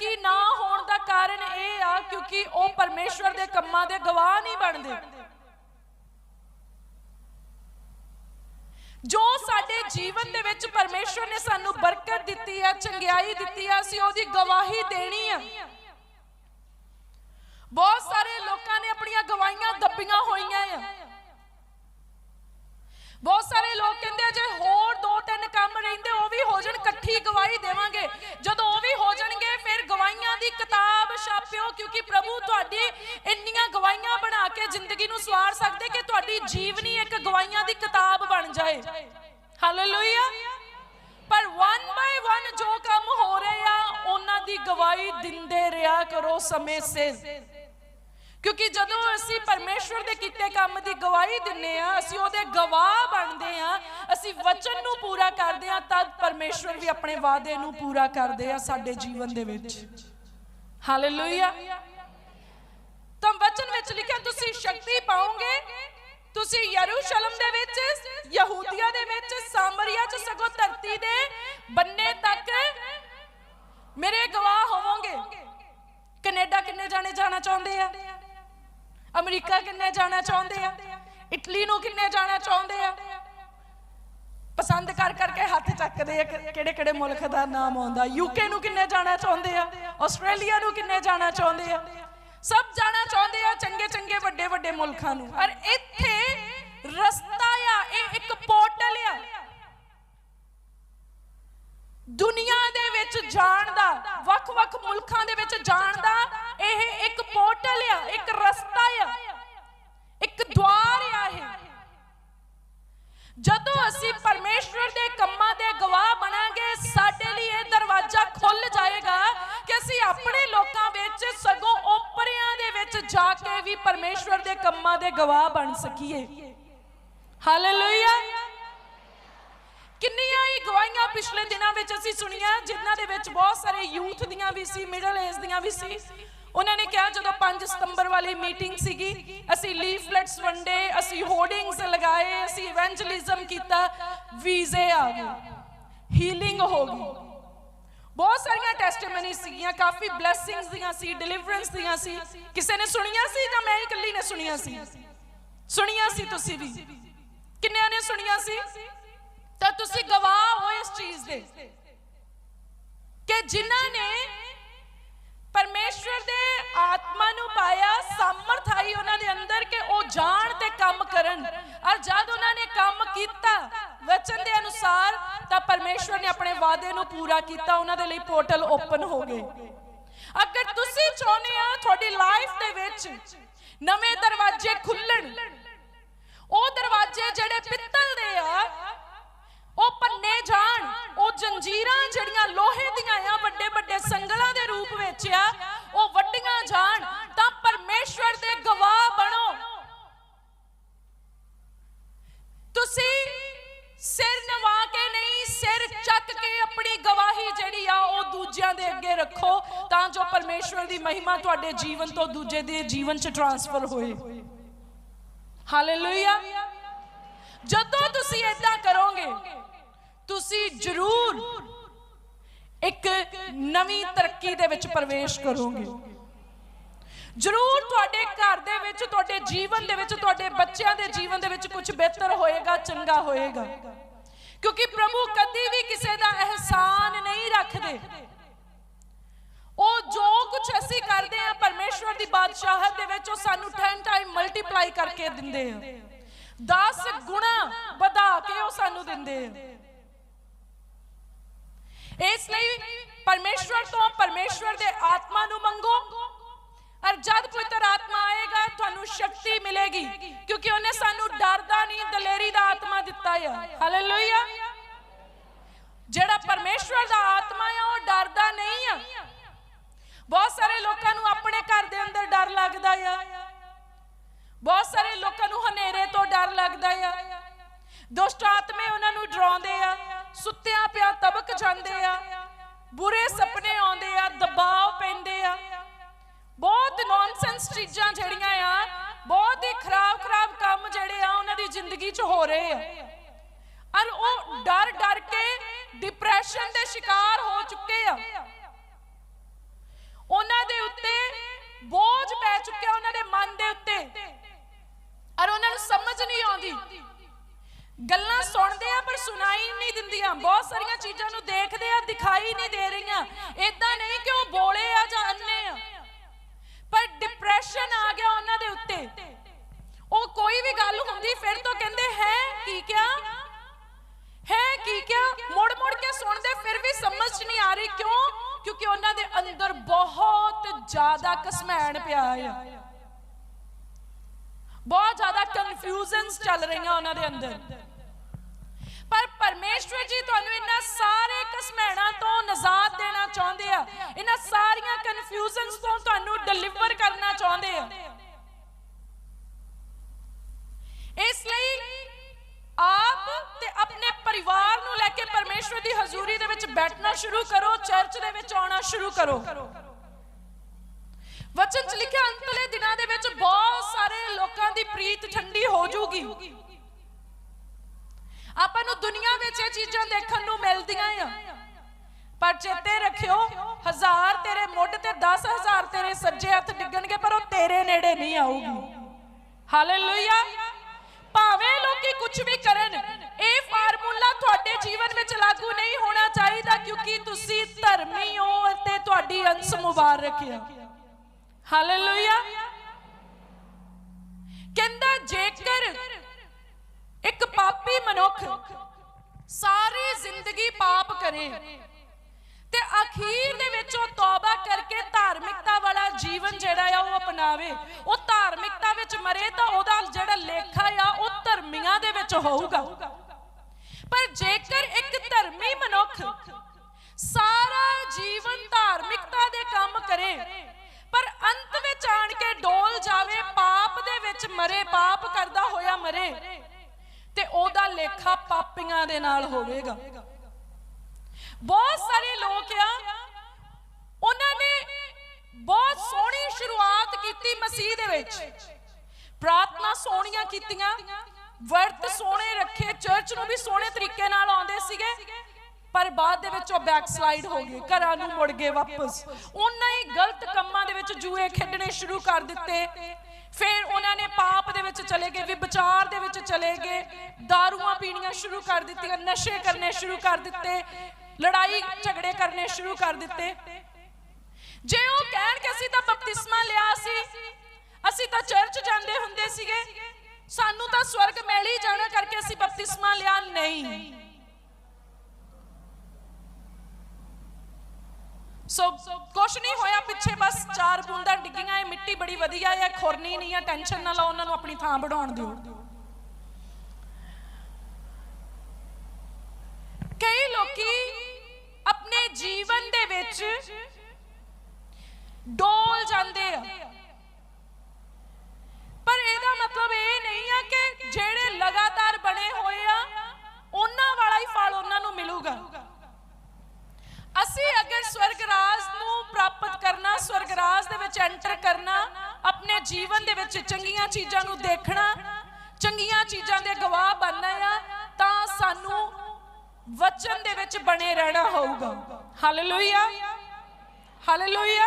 ਤਰੱਕੀ ਨਾ ਹੋਣ ਦਾ ਕਾਰਨ ਇਹ ਆ ਕਿਉਂਕਿ ਉਹ ਪਰਮੇਸ਼ਵਰ ਦੇ ਕੰਮਾਂ ਦੇ ਗਵਾਹ ਨਹੀਂ ਬਣਦੇ। ਜੋ ਸਾਡੇ ਜੀਵਨ ਦੇ ਵਿੱਚ ਪਰਮੇਸ਼ਵਰ ਨੇ ਸਾਨੂੰ ਬਰਕਤ ਦਿੱਤੀ ਆ ਚੰਗਿਆਈ ਦਿੱਤੀ ਆ ਅਸੀਂ ਉਹਦੀ ਗਵਾਹੀ ਦੇਣੀ ਆ। ਬਹੁਤ ਸਾਰੇ ਲੋਕਾਂ ਨੇ ਆਪਣੀਆਂ ਗਵਾਹੀਆਂ ਦੱਬੀਆਂ ਹੋਈਆਂ ਆ। ਬਹੁਤ ਸਾਰੇ ਲੋਕ ਕਹਿੰਦੇ ਆ, ਜੇ ਹੋਰ ਦੋ ਤਿੰਨ ਕੰਮ ਰਹਿੰਦੇ, ਉਹ ਵੀ ਹੋ ਜਾਣ, ਇਕੱਠੀ ਗਵਾਹੀ ਦੇਵਾਂਗੇ। ਜਦੋਂ ਉਹ ਵੀ ਹੋ ਜਾਣਗੇ, ਫਿਰ ਪ੍ਰਭੂ ਤੁਹਾਡੀ ਇੰਨੀਆਂ ਗਵਾਹੀਆਂ ਬਣਾ ਕੇ ਜ਼ਿੰਦਗੀ ਨੂੰ ਸਵਾਰ ਸਕਦੇ ਕਿ ਤੁਹਾਡੀ ਜੀਵਨੀ ਇੱਕ ਗਵਾਹੀਆਂ ਦੀ ਕਿਤਾਬ ਬਣ ਜਾਏ। ਹਾਲੇਲੂਇਆ ਪਰ ਵਨ ਬਾਈ ਵਨ ਜੋ ਕੰਮ ਹੋ ਰਹੇ ਆ, ਉਹਨਾਂ ਦੀ ਗਵਾਹੀ ਦਿੰਦੇ ਰਿਹਾ ਕਰੋ ਸਮੇਂ ਸਿਰ। ਕਿਉਂਕਿ ਜਦੋਂ ਅਸੀਂ ਪਰਮੇਸ਼ਵਰ ਦੇ ਕੀਤੇ ਕੰਮ ਦੀ ਗਵਾਹੀ ਦਿੰਨੇ ਆ, ਅਸੀਂ ਉਹਦੇ ਗਵਾਹ ਬਣਦੇ ਆ, ਅਸੀਂ ਵਚਨ ਨੂੰ ਪੂਰਾ ਕਰਦੇ ਆ, ਤਦ ਪਰਮੇਸ਼ਵਰ ਵੀ ਆਪਣੇ ਵਾਅਦੇ ਨੂੰ ਪੂਰਾ ਕਰਦੇ ਆ ਸਾਡੇ ਜੀਵਨ ਦੇ ਵਿੱਚ। ਹਾਲੇਲੂਇਆ ਤਾਂ ਵਚਨ ਵਿੱਚ ਲਿਖਿਆ ਤੁਸੀਂ ਸ਼ਕਤੀ ਪਾਓਗੇ? ਤੁਸੀਂ ਯਰੂਸ਼ਲਮ ਦੇ ਵਿੱਚ, ਯਹੂਦੀਆ ਦੇ ਵਿੱਚ, ਸਾਮਰੀਆ ਚ ਸਗੋਂ ਧਰਤੀ ਦੇ ਬੰਨੇ ਤੱਕ ਮੇਰੇ ਗਵਾਹ ਹੋਵੋਗੇ। ਕੈਨੇਡਾ ਕਿੰਨੇ ਜਾਣੇ ਜਾਣਾ ਚਾਹੁੰਦੇ ਆ? ਅਮਰੀਕਾ ਕਿੰਨੇ ਜਾਣਾ ਚਾਹੁੰਦੇ ਆ? ਇਟਲੀ ਨੂੰ ਕਿੰਨੇ ਜਾਣਾ ਚਾਹੁੰਦੇ ਆ? ਪਸੰਦ ਕਰ ਕਰਕੇ ਹੱਥ ਚੱਕਦੇ ਆ ਕਿਹੜੇ ਕਿਹੜੇ ਮੁਲਕ ਦਾ ਨਾਮ ਆਉਂਦਾ। ਯੂਕੇ ਨੂੰ ਕਿੰਨੇ ਜਾਣਾ ਚਾਹੁੰਦੇ ਆ? ਆਸਟ੍ਰੇਲੀਆ ਨੂੰ ਕਿੰਨੇ ਜਾਣਾ ਚਾਹੁੰਦੇ ਆ? ਸਭ ਜਾਣਾ ਚਾਹੁੰਦੇ ਆ ਚੰਗੇ ਚੰਗੇ ਵੱਡੇ ਵੱਡੇ ਮੁਲਕਾਂ ਨੂੰ। ਔਰ ਇੱਥੇ ਰਸਤਾ ਆ, ਇਹ ਇੱਕ ਪੋਰਟਲ ਆ। ਦੁਨੀਆ ਦੇ ਵਿੱਚ ਜਾਣ ਦਾ ਵੱਖ-ਵੱਖ ਮੁਲਕਾਂ ਦੇ ਵਿੱਚ ਜਾਣ ਦਾ ਇਹ ਇੱਕ ਪੋਰਟਲ ਆ, ਇੱਕ ਰਸਤਾ ਆ। ਇੱਕ ਦੁਆਰ ਆ ਇਹ। ਜਦੋਂ ਅਸੀਂ ਪਰਮੇਸ਼ਵਰ ਦੇ ਕੰਮਾਂ ਜਾ ਕੇ ਵੀ ਪਰਮੇਸ਼ਵਰ ਦੇ ਕੰਮਾਂ ਦੇ ਗਵਾਹ ਬਣ ਸਕੀਏ। ਹਾਲੇਲੂਇਆ ਕਿੰਨੀਆਂ ਹੀ ਗਵਾਹੀਆਂ ਪਿਛਲੇ ਦਿਨਾਂ ਵਿੱਚ ਅਸੀਂ ਸੁਣੀਆਂ, ਜਿਨ੍ਹਾਂ ਦੇ ਵਿੱਚ ਬਹੁਤ ਸਾਰੇ ਯੂਥ ਦੀਆਂ ਵੀ ਸੀ ਮਿਡਲ ਏਜ ਦੀਆਂ ਵੀ ਸੀ। ਉਹਨਾਂ ਨੇ ਕਿਹਾ ਜਦੋਂ 5 ਸਤੰਬਰ ਵਾਲੀ ਮੀਟਿੰਗ ਸੀਗੀ, ਅਸੀਂ ਲੀਫਲੈਟਸ ਵੰਡੇ ਅਸੀਂ ਹੋਰਡਿੰਗਸ ਲਗਾਏ, ਅਸੀਂ ਇਵੈਂਜਲਿਜ਼ਮ ਕੀਤਾ, ਵੀਜ਼ੇ ਆ ਗਏ। ਹੀਲਿੰਗ ਹੋ ਗਈ। ਬਹੁਤ ਸਾਰੀਆਂ ਟੈਸਟੀਮਨੀ ਸੀਗੀਆਂ, ਕਾਫੀ ਬਲੇਸਿੰਗਸ ਦੀਆਂ ਸੀ ਡਿਲੀਵਰੈਂਸ ਦੀਆਂ ਸੀ। ਕਿਸੇ ਨੇ ਸੁਣੀਆਂ ਸੀ ਜਾਂ ਮੈਂ ਇਕੱਲੀ ਨੇ ਸੁਣੀਆਂ ਸੀ? ਸੁਣੀਆਂ ਸੀ ਤੁਸੀਂ ਵੀ। ਕਿੰਨਿਆਂ ਨੇ ਸੁਣੀਆਂ ਸੀ? ਤਾਂ ਤੁਸੀਂ ਗਵਾਹ ਹੋ ਇਸ ਚੀਜ਼ ਦੇ। ਕਿ ਜਿਨ੍ਹਾਂ ਨੇ ਪਰਮੇਸ਼ਵਰ ਦੇ ਆਤਮਾ ਨੂੰ ਪਾਇਆ ਸਮਰਥ ਆਈ ਉਹਨਾਂ ਦੇ ਅੰਦਰ ਕਿ ਉਹ ਜਾਣ ਤੇ ਕੰਮ ਕਰਨ। ਔਰ ਜਦ ਉਹਨਾਂ ਨੇ ਕੰਮ ਕੀਤਾ ਵਚਨ ਦੇ ਅਨੁਸਾਰ, ਤਾਂ ਪਰਮੇਸ਼ਵਰ ਨੇ ਆਪਣੇ ਵਾਅਦੇ ਨੂੰ ਪੂਰਾ ਕੀਤਾ, ਉਹਨਾਂ ਦੇ ਲਈ ਪੋਰਟਲ ਓਪਨ ਹੋ ਗਏ। ਅਗਰ ਤੁਸੀਂ ਚਾਹੁੰਦੇ ਆ ਤੁਹਾਡੀ ਲਾਈਫ ਦੇ ਵਿੱਚ ਨਵੇਂ ਦਰਵਾਜ਼ੇ ਖੁੱਲਣ, ਉਹ ਦਰਵਾਜ਼ੇ ਜਿਹੜੇ ਪਿੱਤਲ ਦੇ ਆ ਉਹ ਪੰਨੇ ਜਾਣ, ਉਹ ਜੰਜੀਰਾਂ ਜਿਹੜੀਆਂ ਲੋਹੇ ਦੀਆਂ ਆ ਵੱਡੇ ਵੱਡੇ ਸੰਗਲਾਂ ਦੇ ਰੂਪ ਵਿੱਚ ਆ, ਉਹ ਵੱਡੀਆਂ ਜਾਣ, ਤਾਂ ਪਰਮੇਸ਼ਵਰ ਦੇ ਗਵਾਹ ਬਣੋ। ਤੁਸੀਂ ਸਿਰ ਨਵਾ ਕੇ ਨਹੀਂ, ਸਿਰ ਚੱਕ ਕੇ ਆਪਣੀ ਗਵਾਹੀ ਜਿਹੜੀ ਆ, ਉਹ ਦੂਜਿਆਂ ਦੇ ਅੱਗੇ ਰੱਖੋ, ਤਾਂ ਜੋ ਪਰਮੇਸ਼ਵਰ ਦੀ ਮਹਿਮਾ ਤੁਹਾਡੇ ਜੀਵਨ ਤੋਂ ਦੂਜੇ ਦੇ ਜੀਵਨ 'ਚ ਟ੍ਰਾਂਸਫਰ ਹੋਏ। ਹਾਲੇਲੂਇਆ ਜਦੋਂ ਤੁਸੀਂ ਇਦਾਂ ਕਰੋਗੇ ਤੁਸੀਂ ਜ਼ਰੂਰ ਇੱਕ ਨਵੀਂ ਤਰੱਕੀ ਦੇ ਵਿੱਚ ਪ੍ਰਵੇਸ਼ ਕਰੋਗੇ। ਜ਼ਰੂਰ ਤੁਹਾਡੇ ਘਰ ਦੇ ਵਿੱਚ, ਤੁਹਾਡੇ ਜੀਵਨ ਦੇ ਵਿੱਚ, ਤੁਹਾਡੇ ਬੱਚਿਆਂ ਦੇ ਜੀਵਨ ਦੇ ਵਿੱਚ ਕੁਝ ਬਿਹਤਰ ਹੋਏਗਾ, ਚੰਗਾ ਹੋਏਗਾ। ਕਿਉਂਕਿ ਪ੍ਰਭੂ ਕਦੀ ਵੀ ਕਿਸੇ ਦਾ ਅਹਿਸਾਨ ਨਹੀਂ ਰੱਖਦੇ। ਉਹ ਜੋ ਕੁਝ ਅਸੀਂ ਕਰਦੇ ਆ ਪਰਮੇਸ਼ਵਰ ਦੀ ਬਾਦਸ਼ਾਹਤ ਦੇ ਵਿੱਚ ਉਹ ਸਾਨੂੰ 10 ਟਾਈਮ ਮਲਟੀਪਲਾਈ ਕਰਕੇ ਦਿੰਦੇ ਆ। 10 ਗੁਣਾ ਵਧਾ ਕੇ ਉਹ ਸਾਨੂੰ ਦਿੰਦੇ ਆ। ਇਸ ਲਈ ਪਰਮੇਸ਼ਵਰ ਤੋਂ ਪਰਮੇਸ਼ਵਰ ਦੇ ਆਤਮਾ ਨੂੰ ਮੰਗੋ। ਔਰ ਜਦ ਪਵਿੱਤਰ ਆਤਮਾ ਆਏਗਾ, ਤੁਹਾਨੂੰ ਸ਼ਕਤੀ ਮਿਲੇਗੀ, ਕਿਉਂਕਿ ਉਹਨੇ ਸਾਨੂੰ ਡਰ ਨਹੀਂ, ਦਲੇਰੀ ਦਾ ਆਤਮਾ ਦਿੱਤਾ ਹੈ ਹਾਲੇਲੂਇਆ ਜਿਹੜਾ ਪਰਮੇਸ਼ਵਰ ਦਾ ਆਤਮਾ ਹੈ ਉਹ ਡਰਦਾ ਨਹੀਂ ਆ। ਬਹੁਤ ਸਾਰੇ ਲੋਕਾਂ ਨੂੰ ਆਪਣੇ ਘਰ ਦੇ ਅੰਦਰ ਡਰ ਲੱਗਦਾ ਆ। ਬਹੁਤ ਸਾਰੇ ਲੋਕਾਂ ਨੂੰ ਹਨੇਰੇ ਤੋਂ ਡਰ ਲੱਗਦਾ ਆ। ਦੁਸ਼ਟ ਆਤਮੇ ਉਹਨਾਂ ਨੂੰ ਡਰਾਉਂਦੇ ਆ। ਸੁੱਤਿਆਂ ਪਿਆ ਤਬਕ ਜਾਂਦੇ ਆ, ਬੁਰੇ ਸੁਪਨੇ ਆਉਂਦੇ ਆ, ਦਬਾਅ ਪੈਂਦੇ ਆ। ਬਹੁਤ ਨੌਨਸੈਂਸ ਚੀਜ਼ਾਂ ਜਿਹੜੀਆਂ ਆ, ਬਹੁਤ ਹੀ ਖਰਾਬ ਖਰਾਬ ਕੰਮ ਜਿਹੜੇ ਆ, ਉਹਨਾਂ ਦੀ ਜ਼ਿੰਦਗੀ 'ਚ ਹੋ ਰਹੇ ਆ। ਔਰ ਉਹ ਡਰ ਡਰ ਕੇ ਡਿਪਰੈਸ਼ਨ ਦੇ ਸ਼ਿਕਾਰ ਹੋ ਚੁੱਕੇ ਆ। ਉਹਨਾਂ ਦੇ ਉੱਤੇ ਬੋਝ ਪੈ ਚੁੱਕਿਆ, ਉਹਨਾਂ ਦੇ ਮਨ ਦੇ ਉੱਤੇ। ਔਰ ਉਹਨਾਂ ਨੂੰ ਸਮਝ ਨਹੀਂ ਆਉਂਦੀ ਗੱਲਾਂ ਸੁਣਦੇ ਆ, ਪਰ ਸੁਣਾਈ ਨਹੀਂ ਦਿੰਦੀਆਂ। ਬਹੁਤ ਸਾਰੀਆਂ ਚੀਜ਼ਾਂ ਨੂੰ ਦੇਖਦੇ ਆ, ਦਿਖਾਈ ਨਹੀਂ ਦੇ ਰਹੀਆਂ। ਇਦਾਂ ਨਹੀਂ ਕਿ ਉਹ ਬੋਲੇ ਆ ਜਾਂ ਅੰਨੇ ਆ। ਪਰ ਡਿਪਰੈਸ਼ਨ ਆ ਗਿਆ ਉਹਨਾਂ ਦੇ ਉੱਤੇ। ਉਹ ਕੋਈ ਵੀ ਗੱਲ ਹੁੰਦੀ, ਫਿਰ ਤੋਂ ਕਹਿੰਦੇ, ਹੈ ਕੀ ਕਿਆ? ਹੈ ਕੀ ਕਿਆ? ਮੁੜ ਮੁੜ ਕੇ ਸੁਣਦੇ, ਫਿਰ ਵੀ ਸਮਝ ਨਹੀਂ ਆ ਰਹੀ ਕਿਉਂ? ਕਿਉਂਕਿ ਉਹਨਾਂ ਦੇ ਅੰਦਰ ਬਹੁਤ ਜ਼ਿਆਦਾ ਕਸਮੈਣ ਪਿਆ ਆ। ਬਹੁਤ ਜ਼ਿਆਦਾ ਕਨਫਿਊਜ਼ਨਸ ਚੱਲ ਰਹੀਆਂ ਉਹਨਾਂ ਦੇ ਅੰਦਰ। ਪਰ ਪਰਮੇਸ਼ਵਰ ਜੀ ਤੁਹਾਨੂੰ ਇਹਨਾਂ ਸਾਰੇ ਕਸਮੈਣਾ ਤੋਂ ਨਜ਼ਾਤ ਦੇਣਾ ਚਾਹੁੰਦੇ ਆ। ਇਹਨਾਂ ਸਾਰੀਆਂ ਕਨਫਿਊਜ਼ਨਸ ਤੋਂ ਤੁਹਾਨੂੰ ਡਿਲੀਵਰ ਕਰਨਾ ਚਾਹੁੰਦੇ ਆ। ਇਸ ਲਈ ਆਪ ਤੇ ਆਪਣੇ ਪਰਿਵਾਰ ਨੂੰ ਲੈ ਕੇ ਪਰਮੇਸ਼ਵਰ ਦੀ ਹਜ਼ੂਰੀ ਦੇ ਵਿੱਚ ਬੈਠਣਾ ਸ਼ੁਰੂ ਕਰੋ, ਚਰਚ ਦੇ ਵਿੱਚ ਆਉਣਾ ਸ਼ੁਰੂ ਕਰੋ। ਵਚਨ ਚ ਲਿਖਿਆ, ਅੰਤਲੇ ਦਿਨਾਂ ਦੇ ਵਿੱਚ ਬਹੁਤ ਸਾਰੇ ਲੋਕਾਂ ਦੀ ਪ੍ਰੀਤ ਠੰਡੀ ਹੋ ਜਾਊਗੀ ਆਪਾਂ ਨੂੰ ਦੁਨੀਆ ਵਿੱਚ ਇਹ ਚੀਜ਼ਾਂ ਦੇਖਣ ਨੂੰ ਮਿਲਦੀਆਂ ਆ। ਪਰ ਚੇਤੇ ਰੱਖਿਓ, ਹਜ਼ਾਰ ਤੇਰੇ ਮੁੱਢ ਤੇ 10000 ਤੇਰੇ ਸੱਜੇ ਹੱਥ ਡਿੱਗਣਗੇ, ਪਰ ਉਹ ਤੇਰੇ ਨੇੜੇ ਨਹੀਂ ਆਊਗੀ। ਹਾਲੇਲੂਇਆ ਭਾਵੇਂ ਲੋਕੀ ਕੁਝ ਵੀ ਕਰਨ, ਇਹ ਫਾਰਮੂਲਾ ਤੁਹਾਡੇ ਜੀਵਨ ਵਿੱਚ ਲਾਗੂ ਨਹੀਂ ਹੋਣਾ ਚਾਹੀਦਾ, ਕਿਉਂਕਿ ਤੁਸੀਂ ਧਰਮੀ ਹੋ ਅਤੇ ਤੁਹਾਡੀ ਅੰਸ ਮੁਬਾਰਕ ਹੈ ਹਾਲੇਲੂਇਆ ਕਹਿੰਦਾ, ਜੇਕਰ ਇੱਕ ਪਾਪੀ ਮਨੁੱਖ ਸਾਰੀ ਜ਼ਿੰਦਗੀ ਪਾਪ ਕਰੇ ਤੇ ਅਖੀਰ ਦੇ ਵਿੱਚ ਉਹ ਤੌਬਾ ਕਰਕੇ ਧਾਰਮਿਕਤਾ ਵਾਲਾ ਜੀਵਨ ਜਿਹੜਾ ਆ ਉਹ ਅਪਣਾਵੇ। ਉਹ ਧਾਰਮਿਕਤਾ ਵਿੱਚ ਮਰੇ ਤਾਂ ਉਹਦਾ ਜਿਹੜਾ ਲੇਖਾ ਆ, ਉਹ ਧਰਮੀਆਂ ਦੇ ਵਿੱਚ ਹੋਊਗਾ। ਪਰ ਜੇਕਰ ਇੱਕ ਧਰਮੀ ਮਨੁੱਖ ਸਾਰਾ ਜੀਵਨ ਧਾਰਮਿਕਤਾ ਦੇ ਕੰਮ ਕਰੇ, ਪਰ ਅੰਤ ਵਿੱਚ ਆਣ ਕੇ ਡੋਲ ਜਾਵੇ, ਪਾਪ ਦੇ ਵਿੱਚ ਮਰੇ, ਪਾਪ ਕਰਦਾ ਹੋਇਆ ਮਰੇ ਤੇ ਉਹਦਾ ਲੇਖਾ ਪਾਪੀਆਂ ਦੇ ਨਾਲ ਹੋਵੇਗਾ। ਬਹੁਤ ਸਾਰੇ ਲੋਕ ਆ, ਉਹਨਾਂ ਨੇ ਬਹੁਤ ਸੋਹਣੀ ਸ਼ੁਰੂਆਤ ਕੀਤੀ ਮਸੀਹ ਦੇ ਵਿੱਚ। ਪ੍ਰਾਰਥਨਾ ਸੋਹਣੀਆਂ ਕੀਤੀਆਂ, ਵਰਤ ਸੋਹਣੇ ਰੱਖੇ, ਚਰਚ ਨੂੰ ਵੀ ਸੋਹਣੇ ਤਰੀਕੇ ਨਾਲ ਆਉਂਦੇ ਸੀਗੇ, ਪਰ ਬਾਅਦ ਦੇ ਵਿੱਚ ਉਹ ਬੈਕ ਸਲਾਈਡ ਹੋ ਗਏ, ਘਰਾਂ ਨੂੰ ਮੁੜ ਗਏ ਵਾਪਸ। ਉਹਨਾਂ ਹੀ ਗਲਤ ਕੰਮਾਂ ਦੇ ਵਿੱਚ ਜੂਏ ਖੇਡਣੇ ਸ਼ੁਰੂ ਕਰ ਦਿੱਤੇ। ਫਿਰ ਉਹਨਾਂ ਨੇ ਪਾਪ ਦੇ ਵਿੱਚ ਚਲੇ ਗਏ ਵਿਚਾਰ ਦੇ ਵਿੱਚ ਚਲੇ ਗਏ, ਦਾਰੂਆਂ ਪੀਣੀਆਂ ਸ਼ੁਰੂ ਕਰ ਦਿੱਤੀਆਂ, ਨਸ਼ੇ ਕਰਨੇ ਸ਼ੁਰੂ ਕਰ ਦਿੱਤੇ, ਲੜਾਈ ਝਗੜੇ ਕਰਨੇ ਸ਼ੁਰੂ ਕਰ ਦਿੱਤੇ। ਜੇ ਉਹ ਕਹਿਣ ਕਿ ਅਸੀਂ ਤਾਂ ਬਪਤਿਸਮਾ ਲਿਆ ਸੀ, ਅਸੀਂ ਤਾਂ ਚਰਚ ਜਾਂਦੇ ਹੁੰਦੇ ਸੀਗੇ, ਸਾਨੂੰ ਤਾਂ ਸਵਰਗ ਮਿਲ ਹੀ ਜਾਣਾ ਕਰਕੇ ਅਸੀਂ ਬਪਤਿਸਮਾ ਲਿਆ ਨਹੀਂ। ਸੋ ਕੁਛ ਨਹੀਂ ਹੋਇਆ, ਪਿੱਛੇ ਬਸ ਚਾਰ ਬੂੰਦਾਂ ਡਿੱਗੀਆਂ, ਇਹ ਮਿੱਟੀ ਬੜੀ ਵਧੀਆ ਹੈ, ਖੁਰਨੀ ਨਹੀਂ ਹੈ, ਟੈਨਸ਼ਨ ਨਾ ਲਓ, ਉਹਨਾਂ ਨੂੰ ਆਪਣੀ ਥਾਂ ਬਣਾਉਣ ਦਿਓ ਕਈ ਲੋਕੀ ਆਪਣੇ ਜੀਵਨ ਦੇ ਵਿੱਚ ਡੋਲ ਜਾਂਦੇ ਆ ਪਰ ਇਹਦਾ ਮਤਲਬ ਇਹ ਨਹੀਂ ਆ ਕਿ ਜਿਹੜੇ ਲਗਾਤਾਰ ਬਣੇ ਹੋਏ ਆ ਉਹਨਾਂ ਵਾਲਾ ਹੀ ਫਲ ਉਹਨਾਂ ਨੂੰ ਮਿਲੂਗਾ ਅਸੀਂ ਅਗਰ ਸਵਰਗ ਰਾਜ ਨੂੰ ਪ੍ਰਾਪਤ ਕਰਨਾ ਸਵਰਗ ਦੇ ਵਿੱਚ ਐਂਟਰ ਕਰਨਾ, ਆਪਣੇ ਜੀਵਨ ਦੇ ਵਿੱਚ ਚੰਗੀਆਂ ਚੀਜ਼ਾਂ ਨੂੰ ਦੇਖਣਾ, ਚੰਗੀਆਂ ਚੀਜ਼ਾਂ ਦੇ ਗਵਾਹ ਬਣਨਾ ਆ, ਤਾਂ ਸਾਨੂੰ ਵਚਨ ਦੇ ਵਿੱਚ ਬਣੇ ਰਹਿਣਾ ਹੋਊਗਾ। Hallelujah hallelujah